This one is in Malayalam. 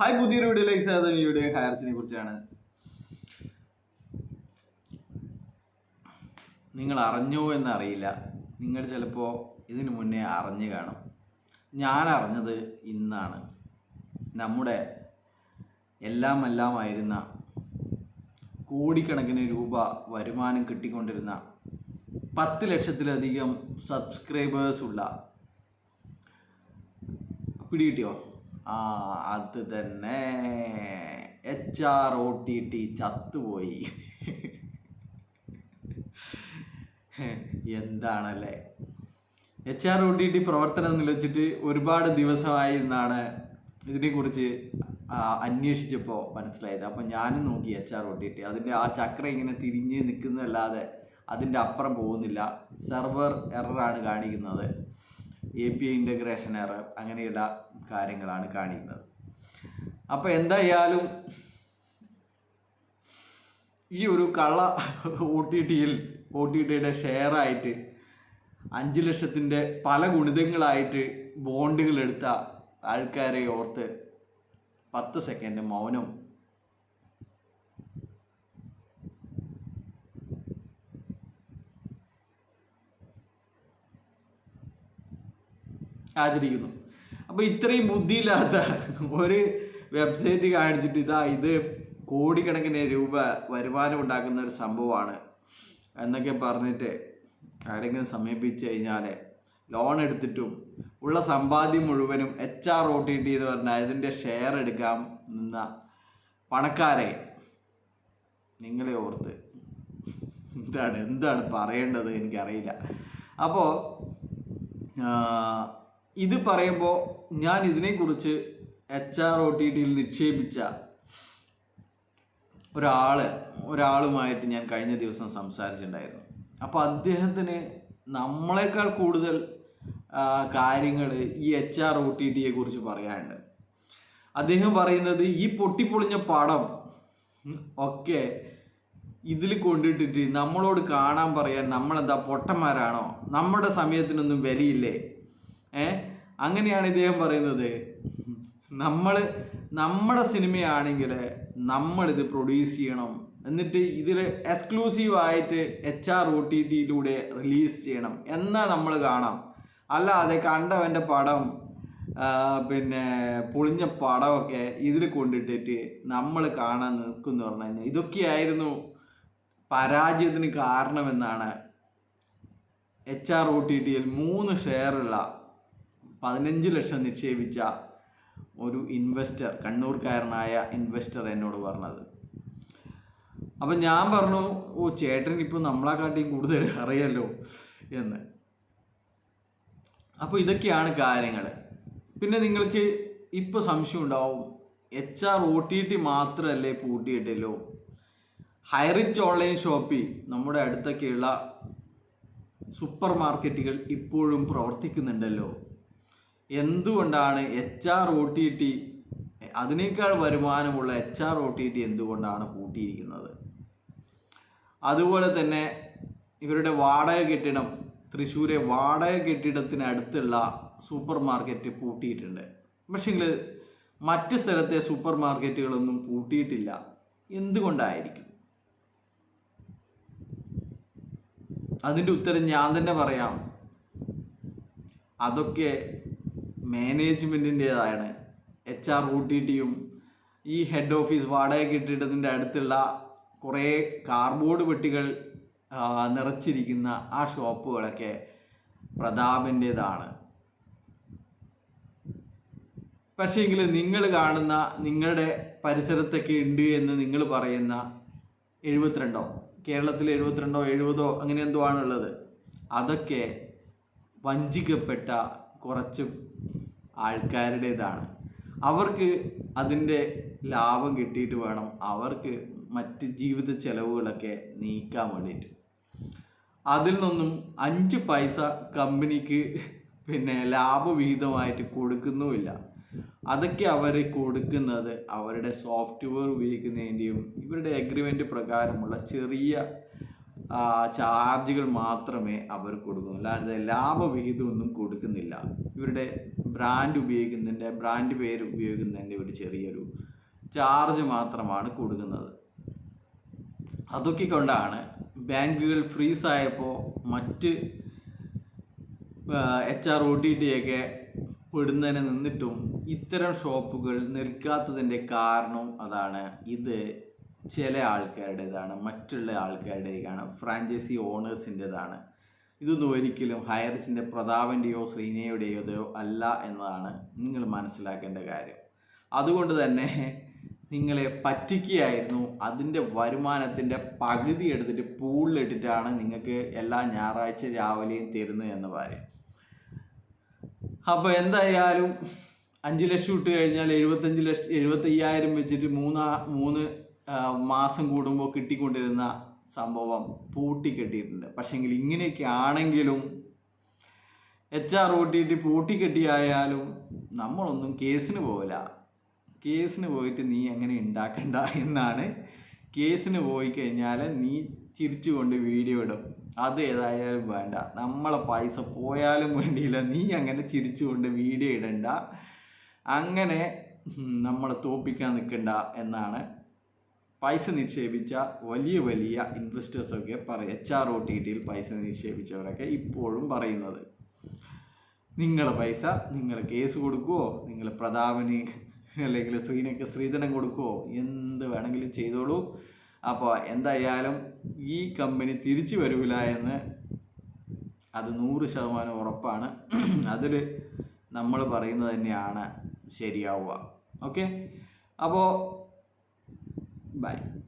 ഹായ് പുതിയൊരു വീഡിയോയിലേക്ക് സ്വാഗതം. ഈ വീഡിയോ ഹയർസിനെ കുറിച്ചാണ്. നിങ്ങൾ അറിഞ്ഞോ എന്നറിയില്ല. നിങ്ങൾ ചിലപ്പോൾ ഇതിനു മുന്നേ അറിഞ്ഞു കാണും. ഞാൻ അറിഞ്ഞത് ഇന്നാണ്. നമ്മുടെ എല്ലാം എല്ലാമായിരുന്ന കോടിക്കണക്കിന് രൂപ വരുമാനം കിട്ടിക്കൊണ്ടിരുന്ന പത്ത് ലക്ഷത്തിലധികം സബ്സ്ക്രൈബേഴ്സ് ഉള്ള പിടികിട്ടിയോ? ആ അത് തന്നെ. H R O T T ചത്തുപോയി. എന്താണല്ലേ? H R O T T പ്രവർത്തനം നിലച്ചിട്ട് ഒരുപാട് ദിവസമായി എന്നാണ് ഇതിനെക്കുറിച്ച് അന്വേഷിച്ചപ്പോൾ മനസ്സിലായത്. അപ്പം ഞാനും നോക്കി H R O T T അതിന്റെ ആ ചക്രം ഇങ്ങനെ തിരിഞ്ഞ് നിൽക്കുന്നതല്ലാതെ അതിന്റെ അപ്പുറം പോകുന്നില്ല. സെർവർ എററാണ് കാണിക്കുന്നത്. A P I integration error അങ്ങനെയുള്ള കാര്യങ്ങളാണ് കാണിക്കുന്നത്. അപ്പോൾ എന്തായാലും ഈ ഒരു കള്ള ഒ ടി ടിയിൽ ഒ ടി ടിയുടെ ഷെയറായിട്ട് അഞ്ച് ലക്ഷത്തിന്റെ പല ഗുണിതങ്ങളായിട്ട് ബോണ്ടുകൾ എടുത്ത ആൾക്കാരെ ഓർത്ത് പത്ത് സെക്കൻഡ് മൗനം ആചരിക്കുന്നു. അപ്പോൾ ഇത്രയും ബുദ്ധിയില്ലാത്ത ഒരു വെബ്സൈറ്റ് കാണിച്ചിട്ട് ഇതാ ഇത് കോടിക്കണക്കിന് രൂപ വരുമാനം ഉണ്ടാക്കുന്ന ഒരു സംഭവമാണ് എന്നൊക്കെ പറഞ്ഞിട്ട് ആരെങ്കിലും സമീപിച്ച് കഴിഞ്ഞാൽ ലോൺ എടുത്തിട്ടും ഉള്ള സമ്പാദ്യം മുഴുവനും H R O T T എന്ന് പറഞ്ഞാൽ ഇതിന്റെ ഷെയർ എടുക്കാൻ നിന്ന പണക്കാരെ നിങ്ങളെ ഓർത്ത് എന്താണ് എന്താണ് പറയേണ്ടത് എനിക്കറിയില്ല. അപ്പോൾ ഇത് പറയുമ്പോൾ ഞാൻ ഇതിനെക്കുറിച്ച് എച്ച് ആർ ഒ ടി ടിയിൽ നിക്ഷേപിച്ച ഒരാൾ ഒരാളുമായിട്ട് ഞാൻ കഴിഞ്ഞ ദിവസം സംസാരിച്ചിട്ടുണ്ടായിരുന്നു. അപ്പോൾ അദ്ദേഹത്തിന് നമ്മളെക്കാൾ കൂടുതൽ കാര്യങ്ങൾ ഈ എച്ച് ആർ ഒ ടി ടിയെ കുറിച്ച് പറയാനുണ്ട്. അദ്ദേഹം പറയുന്നത് ഈ പൊട്ടിപ്പൊളിഞ്ഞ പടം ഒക്കെ ഇതിൽ കൊണ്ടിട്ടിട്ട് നമ്മളോട് കാണാൻ പറയാൻ നമ്മളെന്താ പൊട്ടന്മാരാണോ? നമ്മുടെ സമയത്തിനൊന്നും വിലയില്ലേ? ഏ? അങ്ങനെയാണ് ഇദ്ദേഹം പറയുന്നത്. നമ്മൾ നമ്മുടെ സിനിമയാണെങ്കിൽ നമ്മളിത് പ്രൊഡ്യൂസ് ചെയ്യണം. എന്നിട്ട് ഇതിൽ എക്സ്ക്ലൂസീവ് ആയിട്ട് എച്ച് ആർ ഒ ടി ടിയിലൂടെ റിലീസ് ചെയ്യണം. എന്നാൽ നമ്മൾ കാണാം. അല്ലാതെ കണ്ടവന്റെ പടം പിന്നെ പൊളിഞ്ഞ പടമൊക്കെ ഇതിൽ കൊണ്ടിട്ടിട്ട് നമ്മൾ കാണാൻ നിൽക്കുന്നു പറഞ്ഞു ഇതൊക്കെയായിരുന്നു പരാജയത്തിന് കാരണമെന്നാണ് എച്ച് ആർ ഒ ടി ടിയിൽ മൂന്ന് ഷെയറുള്ള പതിനഞ്ച് ലക്ഷം നിക്ഷേപിച്ച ഒരു ഇൻവെസ്റ്റർ കണ്ണൂർക്കാരനായ ഇൻവെസ്റ്റർ എന്നോട് പറഞ്ഞത്. അപ്പം ഞാൻ പറഞ്ഞു ഓ ചേട്ടൻ ഇപ്പോൾ നമ്മളെക്കാട്ടിയും കൂടുതൽ അറിയാലോ എന്ന്. അപ്പോൾ ഇതൊക്കെയാണ് കാര്യങ്ങൾ പിന്നെ നിങ്ങൾക്ക് ഇപ്പോൾ സംശയം ഉണ്ടാവും H R O T T മാത്രമല്ലേ പൂട്ടിയിട്ടല്ലോ? ഹൈറിച്ച് ഓൺലൈൻ ഷോപ്പി നമ്മുടെ അടുത്തൊക്കെയുള്ള സൂപ്പർ മാർക്കറ്റുകൾ ഇപ്പോഴും പ്രവർത്തിക്കുന്നുണ്ടല്ലോ. എന്തുകൊണ്ടാണ് H R O T T അതിനേക്കാൾ വരുമാനമുള്ള H R O T T എന്തുകൊണ്ടാണ് കൂട്ടിയിരിക്കുന്നത്? അതുപോലെ തന്നെ ഇവരുടെ വാടക കെട്ടിടം തൃശ്ശൂരെ വാടക കെട്ടിടത്തിനടുത്തുള്ള സൂപ്പർ മാർക്കറ്റ് പൂട്ടിയിട്ടുണ്ട്. പക്ഷേങ്കിൽ മറ്റ് സ്ഥലത്തെ സൂപ്പർ മാർക്കറ്റുകളൊന്നും പൂട്ടിയിട്ടില്ല. എന്തുകൊണ്ടായിരിക്കും? അതിന്റെ ഉത്തരം ഞാൻ തന്നെ പറയാം. അതൊക്കെ മാനേജ്മെന്റിന്റെതാണ് എച്ച് ആർ ഒ ടി ടിയും ഈ ഹെഡ് ഓഫീസ് വാടക കെട്ടിടത്തിന്റെ അടുത്തുള്ള കുറേ കാർബോർഡ് പെട്ടികൾ നിറച്ചിരിക്കുന്ന ആ ഷോപ്പുകളൊക്കെ പ്രതാപന്റേതാണ്. പക്ഷേങ്കിൽ നിങ്ങൾ കാണുന്ന നിങ്ങളുടെ പരിസരത്തൊക്കെ ഉണ്ട് എന്ന് നിങ്ങൾ പറയുന്ന എഴുപത്തിരണ്ടോ? കേരളത്തിൽ എഴുപത്തിരണ്ടോ എഴുപതോ അങ്ങനെ എന്തോ ആണുള്ളത്. അതൊക്കെ വഞ്ചിക്കപ്പെട്ട കുറച്ച് ആൾക്കാരുടേതാണ്. അവർക്ക് അതിന്റെ ലാഭം കിട്ടിയിട്ട് വേണം അവർക്ക് മറ്റ് ജീവിത ചെലവുകളൊക്കെ നീക്കാൻ വേണ്ടിയിട്ട്. അതിൽ നിന്നും അഞ്ച് പൈസ കമ്പനിക്ക് പിന്നെ ലാഭവിഹിതമായിട്ട് കൊടുക്കുന്നുമില്ല. അതൊക്കെ അവർ കൊടുക്കുന്നത് അവരുടെ സോഫ്റ്റ്വെയർ ഉപയോഗിക്കുന്നതിന്റെയും ഇവരുടെ അഗ്രിമെന്റ് പ്രകാരമുള്ള ചെറിയ ചാർജുകൾ മാത്രമേ അവർ കൊടുക്കുന്നുള്ളൂ അല്ലാതെ ലാഭവിഹിതമൊന്നും കൊടുക്കുന്നില്ല. ഇവരുടെ ബ്രാൻഡ് ഉപയോഗിക്കുന്നതിന്റെ ബ്രാൻഡ് പേര് ഉപയോഗിക്കുന്നതിന്റെ ഒരു ചെറിയൊരു ചാർജ് മാത്രമാണ് കൊടുക്കുന്നത്. അതൊക്കെ കൊണ്ടാണ് ബാങ്കുകൾ ഫ്രീസ് ആയപ്പോൾ മറ്റ് H R O T T ഒക്കെ പെടുന്നതിനെ നിന്നിട്ടും ഇത്തരം ഷോപ്പുകൾ നിൽക്കാത്തതിന്റെ കാരണം അതാണ്. ഇത് ചില ആൾക്കാരുടേതാണ് മറ്റുള്ള ആൾക്കാരുടേതാണ് ഫ്രാഞ്ചൈസി ഓണേഴ്സിന്റെതാണ് ഇതൊന്നും ഒരിക്കലും ഹയർച്ചിന്റെ പ്രതാപന്റെയോ ശ്രീനയുടെയോ അല്ല എന്നതാണ് നിങ്ങൾ മനസ്സിലാക്കേണ്ട കാര്യം. അതുകൊണ്ട് തന്നെ നിങ്ങളെ പറ്റിക്കുകയായിരുന്നു അതിന്റെ വരുമാനത്തിന്റെ പകുതി എടുത്തിട്ട് പൂളിലിട്ടിട്ടാണ് നിങ്ങൾക്ക് എല്ലാ ഞായറാഴ്ച രാവിലെയും തരുന്നത് എന്ന് പറയും. അപ്പോൾ എന്തായാലും അഞ്ച് ലക്ഷം ഇട്ട് കഴിഞ്ഞാൽ എഴുപത്തഞ്ച് ലക്ഷം എഴുപത്തയ്യായിരം വെച്ചിട്ട് മൂന്നാ മൂന്ന് മാസം കൂടുമ്പോൾ കിട്ടിക്കൊണ്ടിരുന്ന സംഭവം പൂട്ടിക്കെട്ടിയിട്ടുണ്ട്. പക്ഷെങ്കിൽ ഇങ്ങനെയൊക്കെ ആണെങ്കിലും H R O T T പൂട്ടിക്കെട്ടിയായാലും നമ്മളൊന്നും കേസിന് പോവില്ല. കേസിന് പോയിട്ട് നീ അങ്ങനെ ഉണ്ടാക്കണ്ട എന്നാണ് കേസിന് പോയി കഴിഞ്ഞാൽ നീ ചിരിച്ചുകൊണ്ട് വീഡിയോ ഇടും. അത് ഏതായാലും വേണ്ട. നമ്മളെ പൈസ പോയാലും വേണ്ടിയില്ല. നീ അങ്ങനെ ചിരിച്ചുകൊണ്ട് വീഡിയോ ഇടണ്ട. അങ്ങനെ നമ്മളെ തോപ്പിക്കാൻ നിൽക്കണ്ട എന്നാണ് പൈസ നിക്ഷേപിച്ച വലിയ വലിയ ഇൻവെസ്റ്റേഴ്സൊക്കെ പറയും എച്ച് ആർ ഒ ടി ടിയിൽ പൈസ നിക്ഷേപിച്ചവരൊക്കെ ഇപ്പോഴും പറയുന്നത്. നിങ്ങളെ പൈസ നിങ്ങൾ കേസ് കൊടുക്കുവോ? നിങ്ങൾ പ്രതാപന് അല്ലെങ്കിൽ ശ്രീനക്ക് ശ്രീധനം കൊടുക്കുവോ? എന്ത് വേണമെങ്കിലും ചെയ്തോളൂ. അപ്പോൾ എന്തായാലും ഈ കമ്പനി തിരിച്ചു വരില്ല എന്ന് അത് നൂറ് ശതമാനം ഉറപ്പാണ്. അതിൽ നമ്മൾ പറയുന്നത് തന്നെയാണ് ശരിയാവുക. ഓക്കെ അപ്പോൾ Bye.